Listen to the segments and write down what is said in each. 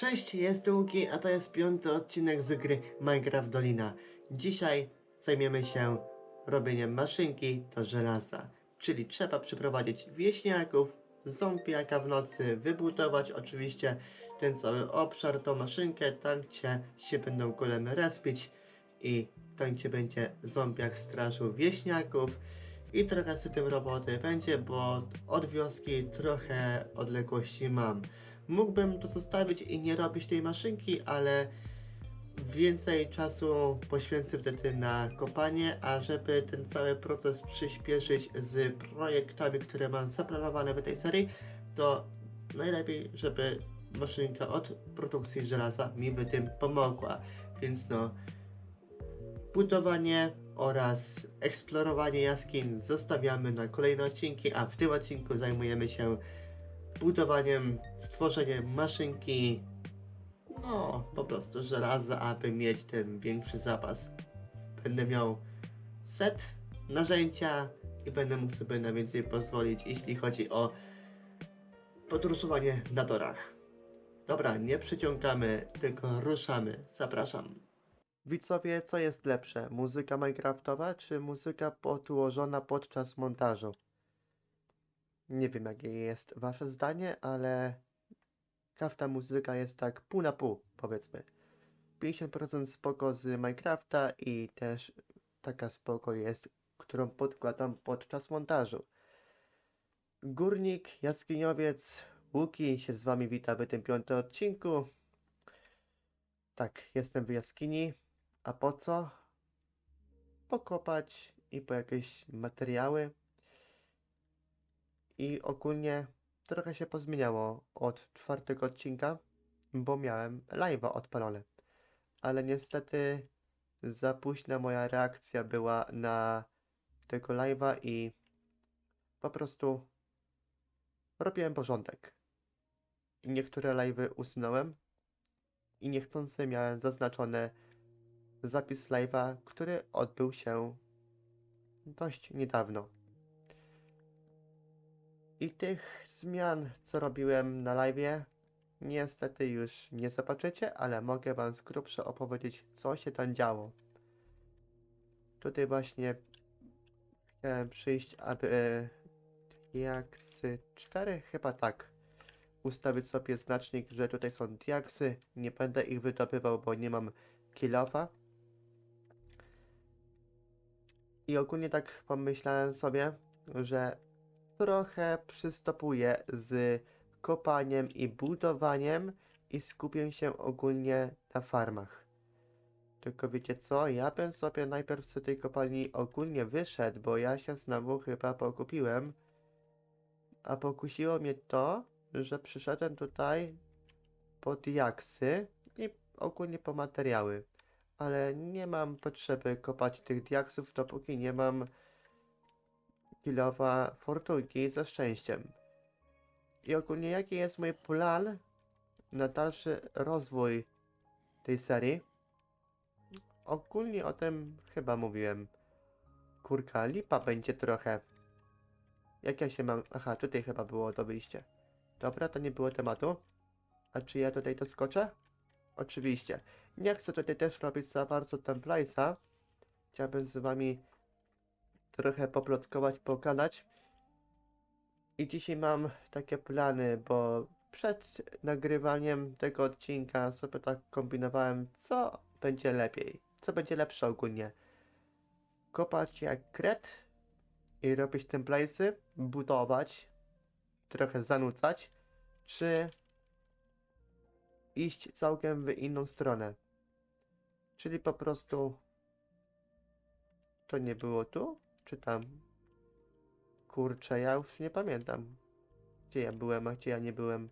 Cześć, jestem Łuki, a to jest piąty odcinek z gry Minecraft Dolina. Dzisiaj zajmiemy się robieniem maszynki do żelaza, czyli trzeba przyprowadzić wieśniaków, zombiaka w nocy, wybudować oczywiście ten cały obszar, tą maszynkę, tam gdzie się będą golemy respić i tam gdzie będzie zombiak strażył wieśniaków i trochę z tym roboty będzie, bo od wioski trochę odległości mam. Mógłbym to zostawić i nie robić tej maszynki, ale więcej czasu poświęcę wtedy na kopanie, a żeby ten cały proces przyspieszyć z projektami, które mam zaplanowane w tej serii, to najlepiej, żeby maszynka od produkcji żelaza mi w tym pomogła. Więc no, budowanie oraz eksplorowanie jaskiń zostawiamy na kolejne odcinki, a w tym odcinku zajmujemy się budowaniem, stworzeniem maszynki, no po prostu żelaza, aby mieć ten większy zapas. Będę miał set, narzędzia i będę mógł sobie na więcej pozwolić, jeśli chodzi o podróżowanie na torach. Dobra, nie przyciągamy, tylko ruszamy. Zapraszam. Widzowie, co jest lepsze? Muzyka Minecraftowa czy muzyka podłożona podczas montażu? Nie wiem, jakie jest wasze zdanie, ale każda muzyka jest tak pół na pół, powiedzmy. 50% spoko z Minecrafta i też taka spoko jest, którą podkładam podczas montażu. Górnik, jaskiniowiec, Łuki się z wami wita w tym piątym odcinku. Tak, jestem w jaskini. A po co? Pokopać i po jakieś materiały. I ogólnie trochę się pozmieniało od czwartego odcinka, bo miałem live'a odpalone. Ale niestety za późna moja reakcja była na tego live'a i po prostu robiłem porządek. I niektóre live'y usunąłem i niechcący miałem zaznaczone zapis live'a, który odbył się dość niedawno. I tych zmian, co robiłem na live'ie, niestety już nie zobaczycie, ale mogę wam z grubsza opowiedzieć, co się tam działo. Tutaj właśnie chciałem przyjść, aby diaksy 4, chyba tak, ustawić sobie znacznik, że tutaj są diaksy. Nie będę ich wydobywał, bo nie mam kilofa. I ogólnie tak pomyślałem sobie, że trochę przystopuję z kopaniem i budowaniem i skupię się ogólnie na farmach. Tylko wiecie co, ja bym sobie najpierw z tej kopalni ogólnie wyszedł, bo ja się znowu chyba pokupiłem. A pokusiło mnie to, że przyszedłem tutaj po diaksy i ogólnie po materiały. Ale nie mam potrzeby kopać tych diaksów, dopóki nie mam kilowa fortunki ze szczęściem. I ogólnie jaki jest mój plan na dalszy rozwój tej serii? Ogólnie o tym chyba mówiłem. Kurka, lipa będzie trochę. Jak ja się mam... Aha, tutaj chyba było to wyjście. Dobra, to nie było tematu. A czy ja tutaj doskoczę? Oczywiście. Nie chcę tutaj też robić za bardzo template'a. Chciałbym z wami trochę poplotkować, pogadać. I dzisiaj mam takie plany, bo przed nagrywaniem tego odcinka sobie tak kombinowałem, co będzie lepiej, co będzie lepsze ogólnie. Kopać jak kret i robić template'y, budować, trochę zanucać, czy iść całkiem w inną stronę. Czyli po prostu to nie było tu, czy tam? Kurczę, ja już nie pamiętam. Gdzie ja byłem, a gdzie ja nie byłem.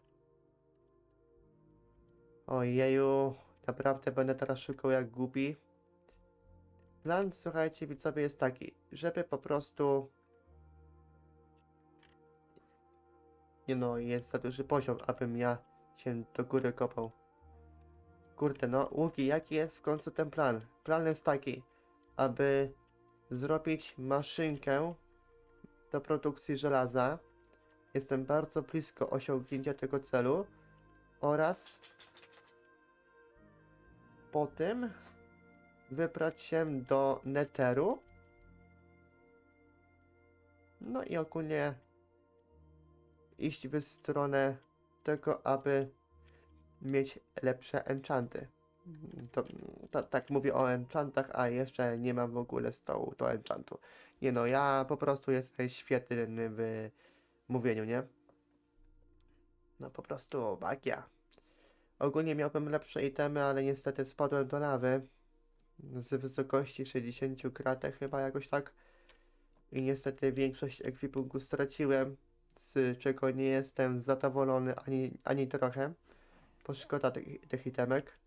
Ojeju, naprawdę będę teraz szukał jak głupi. Plan, słuchajcie, widzowie, jest taki, żeby po prostu... Nie no, jest za duży poziom, abym ja się do góry kopał. Kurde, no, Łuki, jaki jest w końcu ten plan? Plan jest taki, aby zrobić maszynkę do produkcji żelaza. Jestem bardzo blisko osiągnięcia tego celu oraz po tym wybrać się do Netheru. No i ogólnie iść w stronę tego, aby mieć lepsze enchanty. To, to, tak mówię o enchantach, a jeszcze nie mam w ogóle stołu do enchantu. Nie no, ja po prostu jestem świetny w mówieniu, nie? No po prostu magia. Ogólnie miałbym lepsze itemy, ale niestety spadłem do lawy z wysokości 60 kratek chyba jakoś tak. I niestety większość ekwipunku straciłem, z czego nie jestem zadowolony ani, ani trochę. Bo szkoda tych, tych itemek.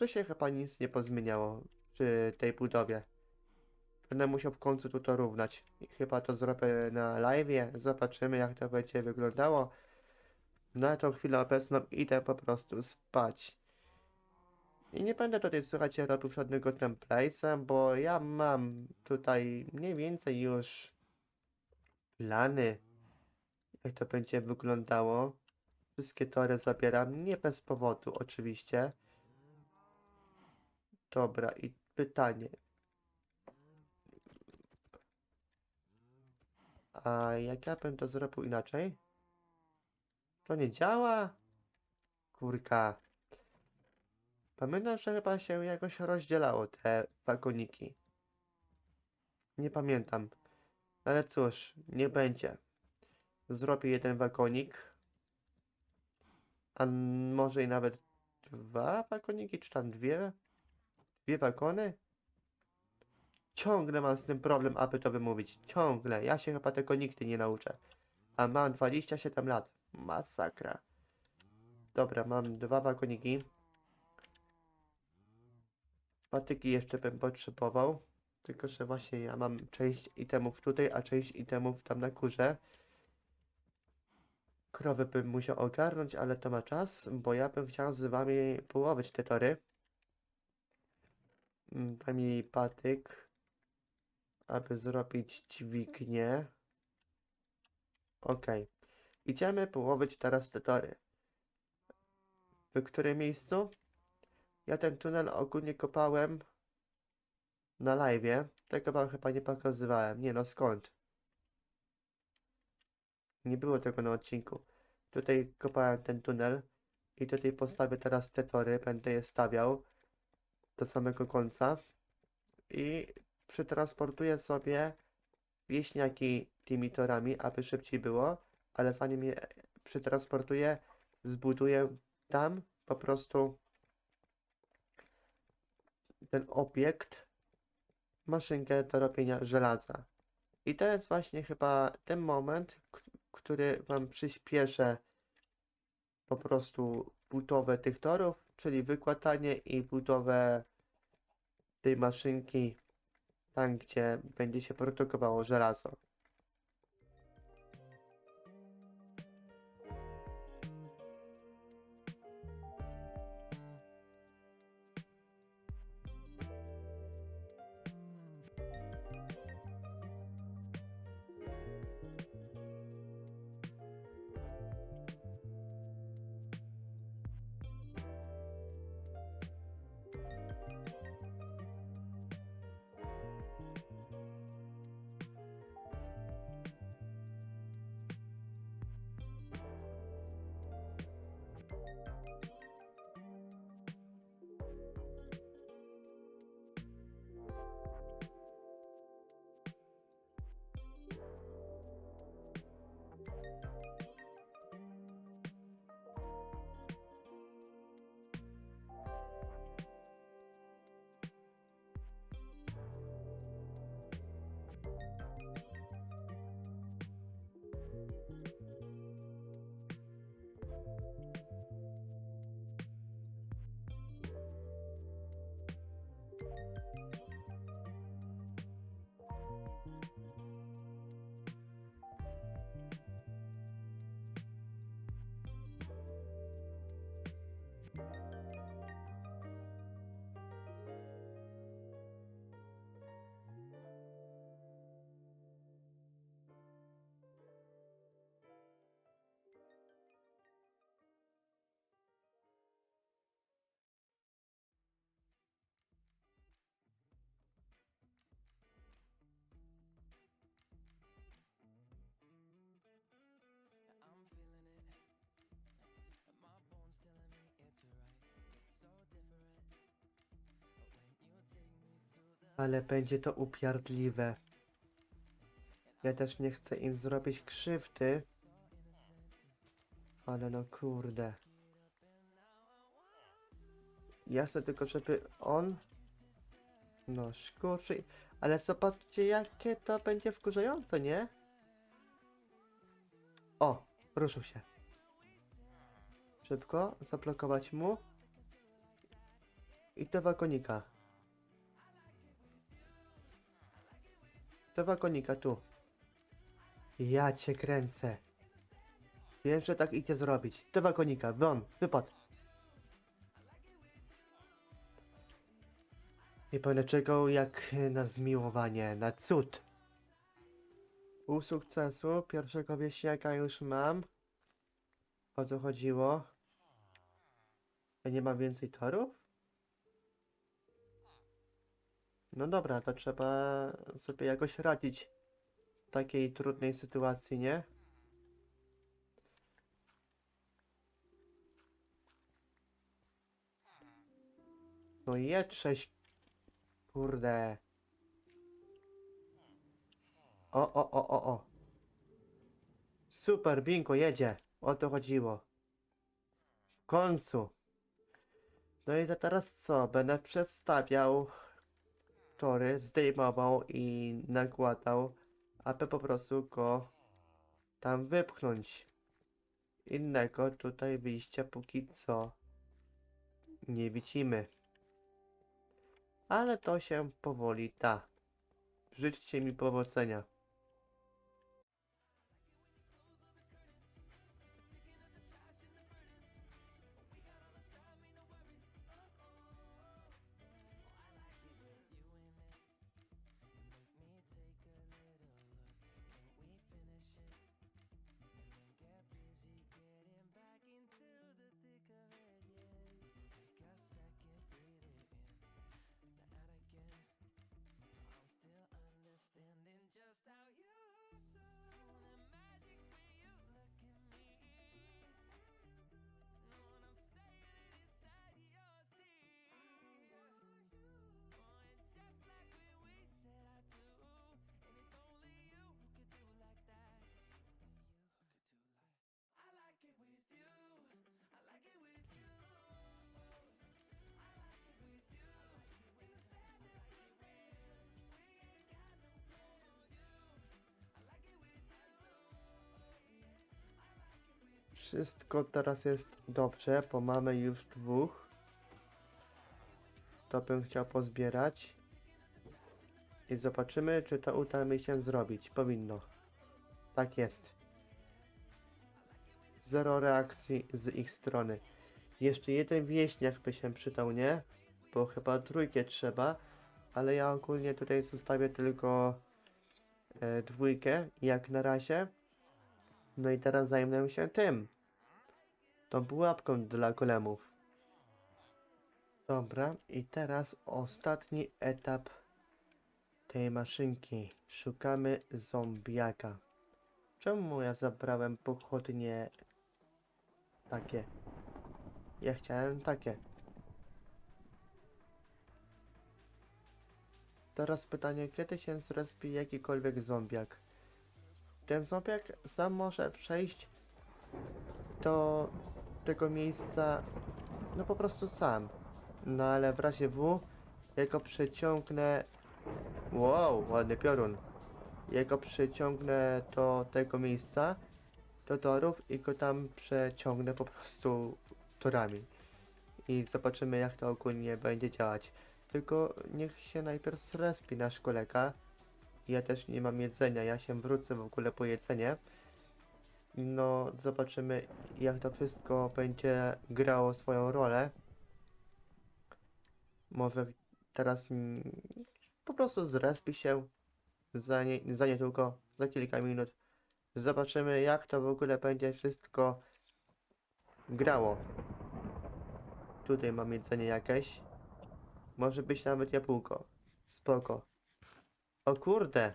Tu się chyba nic nie pozmieniało przy tej budowie. Będę musiał w końcu tu to równać. Chyba to zrobię na live. Zobaczymy jak to będzie wyglądało. Na tą chwilę obecną idę po prostu spać. I nie będę tutaj, słuchajcie, robił żadnego template'a, bo ja mam tutaj mniej więcej już plany, jak to będzie wyglądało. Wszystkie tory zabieram, nie bez powodu oczywiście. Dobra, i pytanie. A jak ja bym to zrobił inaczej? To nie działa? Kurka. Pamiętam, że chyba się jakoś rozdzielało te wagoniki. Nie pamiętam. Ale cóż, nie będzie. Zrobię jeden wagonik. A może i nawet dwa wagoniki, czy tam dwie? Dwie wagony? Ciągle mam z tym problem, aby to wymówić. Ciągle. Ja się chyba tego nigdy nie nauczę. A mam 27 lat. Masakra. Dobra, mam dwa wagoniki. Patyki jeszcze bym potrzebował. Tylko, że właśnie ja mam część itemów tutaj, a część itemów tam na górze. Krowy bym musiał ogarnąć, ale to ma czas, bo ja bym chciał z wami połowić te tory. Daj mi patyk, aby zrobić dźwignię. Okej. Idziemy połowić teraz te tory. W którym miejscu? Ja ten tunel ogólnie kopałem na live'ie. Tego wam chyba nie pokazywałem. Nie no, skąd? Nie było tego na odcinku. Tutaj kopałem ten tunel i tutaj postawię teraz te tory. Będę je stawiał do samego końca i przetransportuję sobie wieśniaki tymi torami, aby szybciej było, ale zanim je przetransportuję, zbuduję tam po prostu ten obiekt, maszynkę do robienia żelaza. I to jest właśnie chyba ten moment, który Wam przyspieszę po prostu budowę tych torów, czyli wykładanie i budowę tej maszynki tam, gdzie będzie się produkowało żelazo. Ale będzie to upiardliwe. Ja też nie chcę im zrobić krzywdy. Ale no kurde. Ja chcę tylko, żeby on... No, szkurczy... Ale zobaczcie, jakie to będzie wkurzające, nie? O, ruszył się. Szybko, zablokować mu. I do wagonika. Do wagonika, tu. Ja cię kręcę. Wiem, że tak idzie zrobić. Do wagonika, won, wypad. Nie będę czekał jak na zmiłowanie, na cud. Pół sukcesu, pierwszego wieśniaka już mam. O to chodziło. Ja nie mam więcej torów? No dobra, to trzeba sobie jakoś radzić w takiej trudnej sytuacji, nie? No jedź sześć. Kurde. O, o, o, o, o. Super, bingo, jedzie. O to chodziło. W końcu. No i to teraz co? Będę przedstawiał tory, zdejmował i nakładał, aby po prostu go tam wypchnąć. Innego tutaj wyjścia póki co nie widzimy. Ale to się powoli da. Życzcie mi powodzenia. Wszystko teraz jest dobrze, bo mamy już dwóch. To bym chciał pozbierać. I zobaczymy, czy to uda mi się zrobić. Powinno. Tak jest. Zero reakcji z ich strony. Jeszcze jeden wieśniak by się przydał, nie? Bo chyba trójkę trzeba. Ale ja ogólnie tutaj zostawię tylko e, dwójkę, jak na razie. No i teraz zajmę się tym. Tą pułapką dla golemów. Dobra, i teraz ostatni etap tej maszynki. Szukamy zombiaka. Czemu ja zabrałem pochodnie takie? Ja chciałem takie. Teraz pytanie, kiedy się zrespi jakikolwiek zombiak? Ten zombiak sam może przejść do tego miejsca, no po prostu sam. No ale w razie W, jak go przeciągnę... Wow, ładny piorun. Jak go przeciągnę do tego miejsca, do torów i go tam przeciągnę po prostu torami. I zobaczymy jak to ogólnie będzie działać. Tylko niech się najpierw zrespi nasz kolega. Ja też nie mam jedzenia, ja się wrócę w ogóle po jedzenie. No, zobaczymy jak to wszystko będzie grało swoją rolę. Może teraz mm, po prostu zrespi się za, nie, za niedługo, za kilka minut. Zobaczymy jak to w ogóle będzie wszystko grało. Tutaj mam jedzenie jakieś. Może być nawet jabłko. Spoko. O kurde.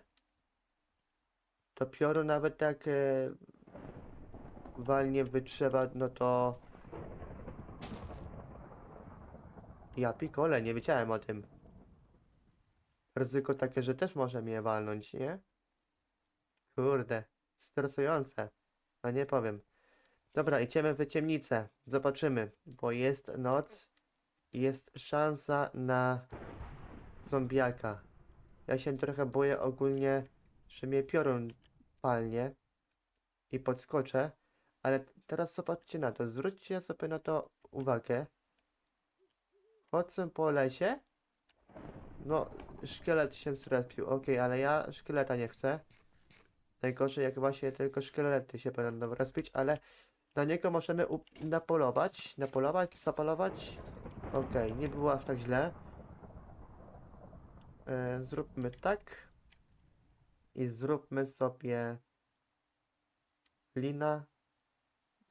To piorun nawet tak e, walnie wytrzewa, no to... Ja pikole, nie wiedziałem o tym. ryzyko takie, że też może mnie walnąć, nie? Kurde, stresujące. No nie powiem. Dobra, idziemy w ciemnicę. Zobaczymy, bo jest noc i jest szansa na zombiaka. Ja się trochę boję ogólnie, że mnie piorun palnie i podskoczę, ale teraz zobaczcie na to, zwróćcie sobie na to uwagę. Chodzę po lesie. No, szkielet się zrespił, ok, ale ja szkieleta nie chcę. Najgorzej jak właśnie tylko szkielety się będą respić, ale na niego możemy napolować, napolować, zapalować. Okej, nie było aż tak źle. E, zróbmy tak. I zróbmy sobie lina.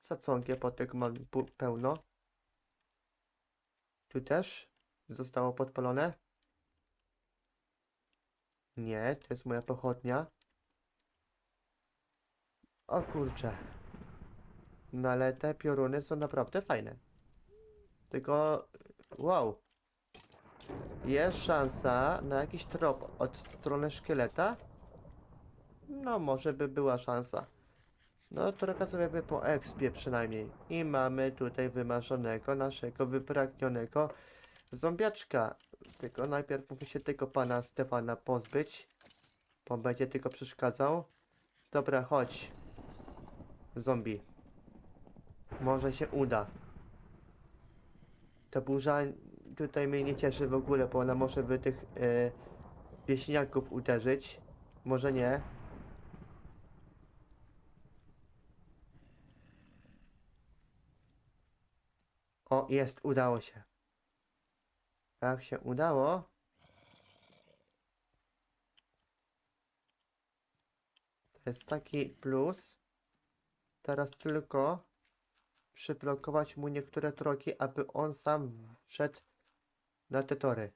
Sacągie, bo tego mam pełno. Tu też zostało podpalone. Nie, to jest moja pochodnia. O kurczę. No ale te pioruny są naprawdę fajne. Tylko, wow. Jest szansa na jakiś trop od strony szkieleta? No, może by była szansa. No, trochę sobie po expie przynajmniej. I mamy tutaj wymarzonego, naszego wypragnionego zombiaczka. Tylko najpierw musi się tego pana Stefana pozbyć. Bo będzie tylko przeszkadzał. Dobra, chodź. Zombie. Może się uda. Ta burza tutaj mnie nie cieszy w ogóle, bo ona może by tych e, wieśniaków uderzyć. Może nie. Jest, udało się. Jak się udało? To jest taki plus. Teraz tylko przyblokować mu niektóre drogi, aby on sam wszedł na te tory.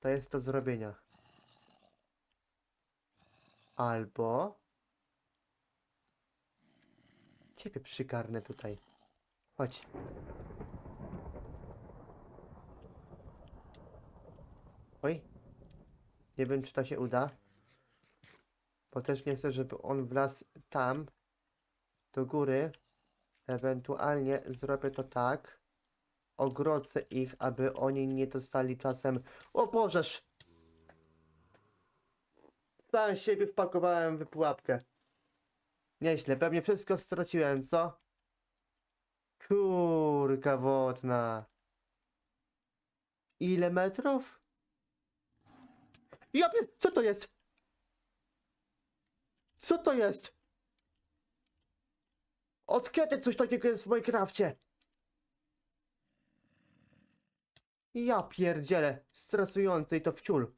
To jest do zrobienia. Albo... Ciebie przygarnę tutaj. Chodź. Oj. Nie wiem, czy to się uda. Bo też nie chcę, żeby on wlazł tam, do góry. Ewentualnie zrobię to tak. Ogrodzę ich, aby oni nie dostali czasem... O Bożeż! Sam siebie wpakowałem w pułapkę. Nieźle, pewnie wszystko straciłem, co? Kurka wodna. Ile metrów? Ja. Co to jest? Co to jest? Od kiedy coś takiego jest w Minecrafcie? Ja pierdzielę, stresujący i to wciul.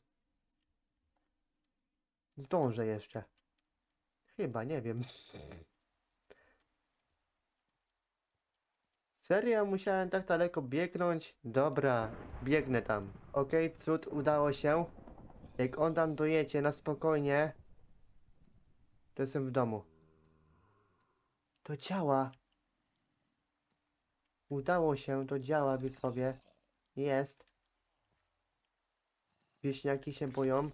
Zdążę jeszcze. Chyba, nie wiem. Serio, musiałem tak daleko biegnąć? Dobra, biegnę tam. Okej, cud, udało się. Jak on tam dojedzie na spokojnie, to jestem w domu. To działa. Udało się, to działa, widzowie. Jest. Wieśniaki się boją.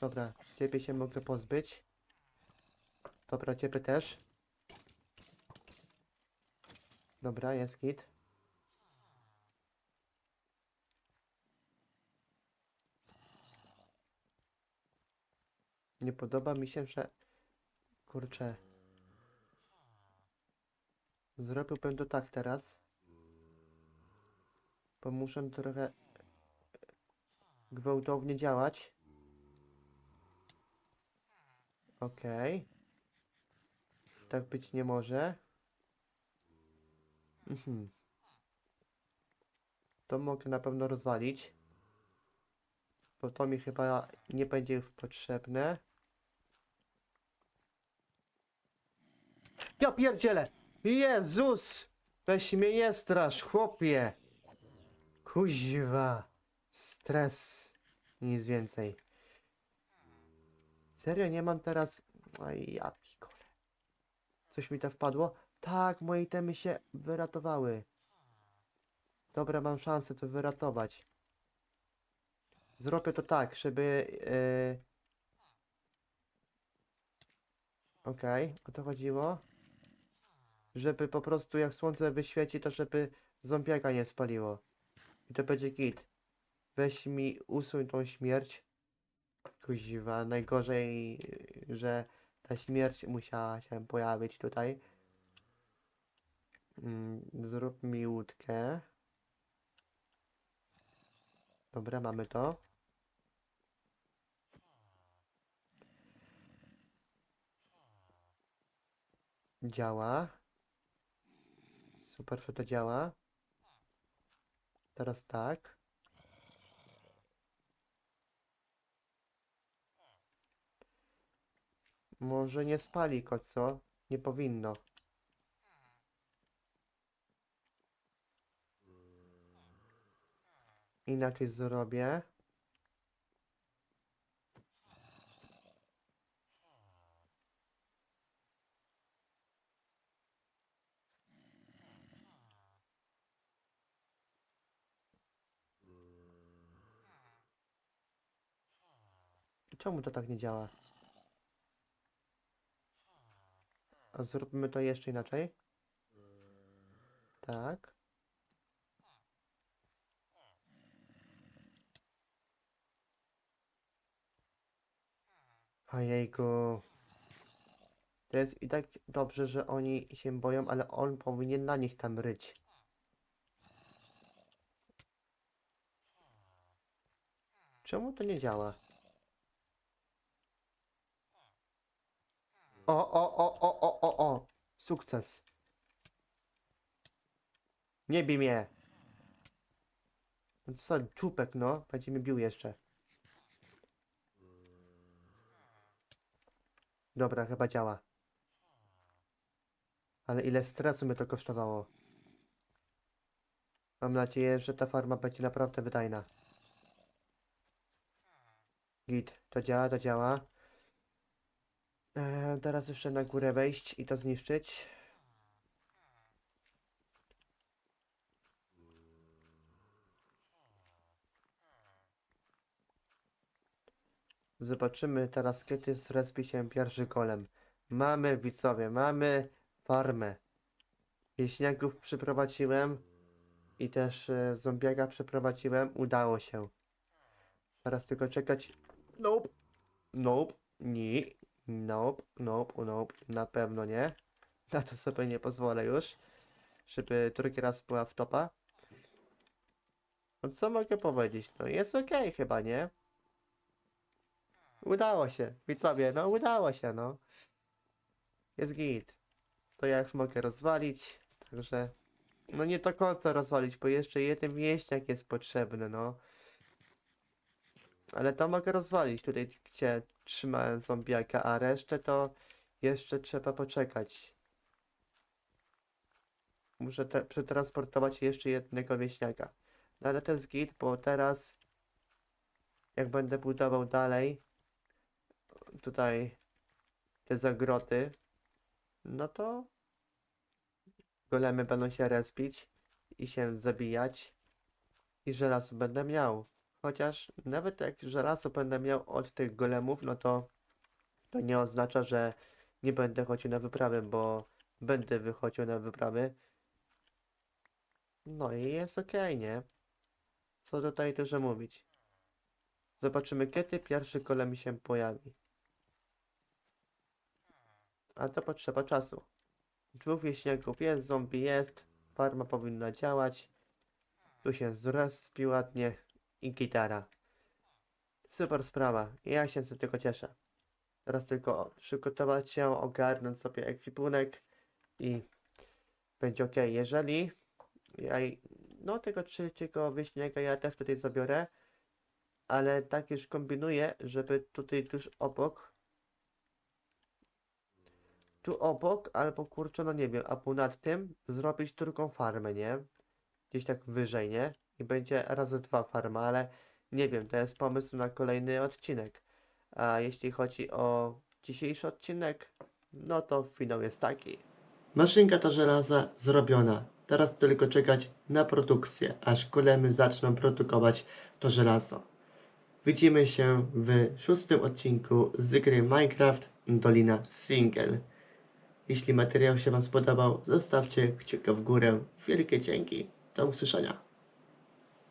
Dobra, ciebie się mogę pozbyć. Dobra, ciebie też. Dobra, jest git. Nie podoba mi się, że... Kurczę. Zrobiłbym to tak teraz. Bo muszę trochę gwałtownie działać. Okej. Tak być nie może. Mhm. To mogę na pewno rozwalić. Bo to mi chyba nie będzie już potrzebne. Ja pierdzielę! Jezus! Weź mnie nie strasz, chłopie! Kuźwa! Stres. Nic więcej. Serio, nie mam teraz... Aj, ja pikole. Coś mi to wpadło? Tak, moje itemy się wyratowały. Dobra, mam szansę to wyratować. Zrobię to tak, żeby... Yy... Okej, o to chodziło. Żeby po prostu jak słońce wyświeci, to żeby zombiaka nie spaliło. I to będzie git. Weź mi, usuń tą śmierć. Kuziwa, najgorzej, że ta śmierć musiała się pojawić tutaj. Mm, Zrób mi łódkę. Dobra, mamy to. Działa. Super, że to działa. Teraz tak. Może nie spali kot, co? Nie powinno. Inaczej zrobię. Czemu to tak nie działa? A zróbmy to jeszcze inaczej. Tak. Ojejku. To jest i tak dobrze, że oni się boją, ale on powinien na nich tam ryć. Czemu to nie działa? O, o, o, o, o, o, o. Sukces. Nie bij mnie. No Co, czupek, no. Będzie bił jeszcze. Dobra, chyba działa. Ale ile stresu mnie to kosztowało. Mam nadzieję, że ta farma będzie naprawdę wydajna. Git, to działa, to działa. Eee, teraz jeszcze na górę wejść i to zniszczyć. Zobaczymy teraz, kiedy zrespi się pierwszy golem. Mamy widzowie, mamy farmę. Wieśniaków przyprowadziłem i też e, zombiaka przeprowadziłem. Udało się. Teraz tylko czekać. Nope. Nope. Nie. Nope. Nope. Nope. Na pewno nie. Na to sobie nie pozwolę już. Żeby drugi raz była w topa. No co mogę powiedzieć? No jest okej chyba, nie? Udało się. Widzowie, no udało się, no. Jest git. To ja już mogę rozwalić, także... No nie do końca rozwalić, bo jeszcze jeden wieśniak jest potrzebny, no. Ale to mogę rozwalić tutaj, gdzie trzymałem zombiaka, a resztę to jeszcze trzeba poczekać. Muszę te, przetransportować jeszcze jednego wieśniaka. No ale to jest git, bo teraz jak będę budował dalej tutaj te zagroty, no to golemy będą się respić i się zabijać i żelazo będę miał. Chociaż nawet jak żelazo będę miał od tych golemów, no to to nie oznacza, że nie będę chodził na wyprawy, bo będę wychodził na wyprawy. No i jest okej, nie? Co tutaj dużo mówić. Zobaczymy, kiedy pierwszy golem się pojawi. A to potrzeba czasu. Dwóch wieśniaków jest, zombie jest, farma powinna działać. Tu się zrespi ładnie i gitara. Super sprawa, ja się z tego cieszę. Teraz tylko przygotować się, ogarnąć sobie ekwipunek i będzie ok. Jeżeli ja, no tego trzeciego wieśniaka ja też tutaj zabiorę, ale tak już kombinuję, żeby tutaj tuż obok tu obok, albo kurczę, no nie wiem, a ponad tym zrobić drugą farmę, nie? Gdzieś tak wyżej, nie? I będzie razy dwa farma, ale nie wiem, to jest pomysł na kolejny odcinek. A jeśli chodzi o dzisiejszy odcinek, no to finał jest taki. Maszynka ta żelaza zrobiona. Teraz tylko czekać na produkcję, aż golemy zaczną produkować to żelazo. widzimy się w szóstym odcinku z gry Minecraft Dolina Single. Jeśli materiał się Wam spodobał, zostawcie kciuka w górę. Wielkie dzięki. Do usłyszenia.